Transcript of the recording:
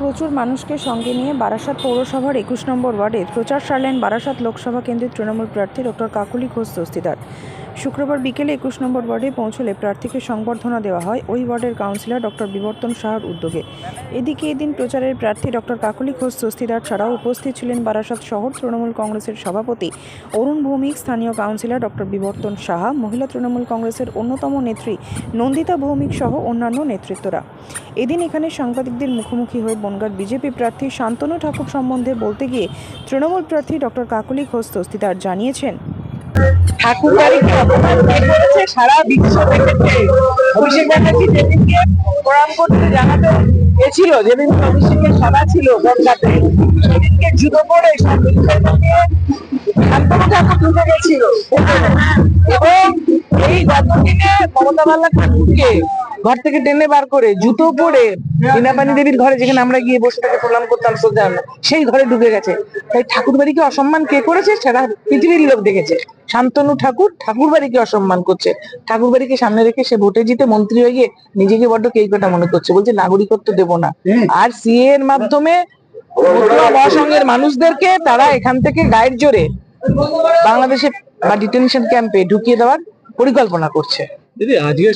প্রচুর মানুষকে সঙ্গে নিয়ে বারাসাত পৌরসভার একুশ নম্বর ওয়ার্ডে প্রচার সারলেন বারাসাত লোকসভা কেন্দ্রের তৃণমূল প্রার্থী ডক্টর কাকুলি ঘোষ দস্তিদার। শুক্রবার বিকেলে একুশ নম্বর ওয়ার্ডে পৌঁছলে প্রার্থীকে সংবর্ধনা দেওয়া হয় ওই ওয়ার্ডের কাউন্সিলর ডক্টর বিবর্তন সাহার উদ্যোগে। এদিকে এদিন প্রচারের প্রার্থী ডক্টর কাকুলি ঘোষ দস্তিদার ছাড়াও উপস্থিত ছিলেন বারাসাত শহর তৃণমূল কংগ্রেসের সভাপতি অরুণ ভৌমিক, স্থানীয় কাউন্সিলর ডক্টর বিবর্তন সাহা, মহিলা তৃণমূল কংগ্রেসের অন্যতম নেত্রী নন্দিতা ভৌমিক সহ অন্যান্য নেতৃত্বরা। এদিন এখানে সাংবাদিকদের মুখোমুখি হয়ে বনগাঁর বিজেপি প্রার্থী শান্তনু ঠাকুর সম্বন্ধে বলতে গিয়ে তৃণমূল প্রার্থী ডক্টর কাকলি ঘোষ দস্তিদার জানিয়েছেন। এবং এই গতদিনে মমতা বাল্লা ঠাকুরকে ঘর থেকে টেনে বার করে জুতো পরে বীণাপানি দেবীর ঘরে যেখানে আমরা গিয়ে বসে থেকে প্রণাম করতাম শ্রদ্ধা সেই ঘরে ঢুকে গেছে। তাই ঠাকুর বাড়িকে অসম্মান কে করেছে? সেটা পৃথিবীর লোক দেখেছে। শান্তনু ঠাকুর ঠাকুর বাড়িকে অসম্মান করছে? ঠাকুর বাড়িকে সামনে রেখে সে ভোটে জিতে মন্ত্রী হয়ে গিয়ে নিজেকে বড্ড কেইকটা মনে করছে। বলছে নাগরিকত্ব দেব না। আর সিএ এর মাধ্যমে মহাসংঘের মানুষদেরকে তারা এখান থেকে গায়ের জোরে বাংলাদেশে বা ডিটেনশন ক্যাম্পে ঢুকিয়ে দেওয়ার পরিকল্পনা করছে। দিদি আজকে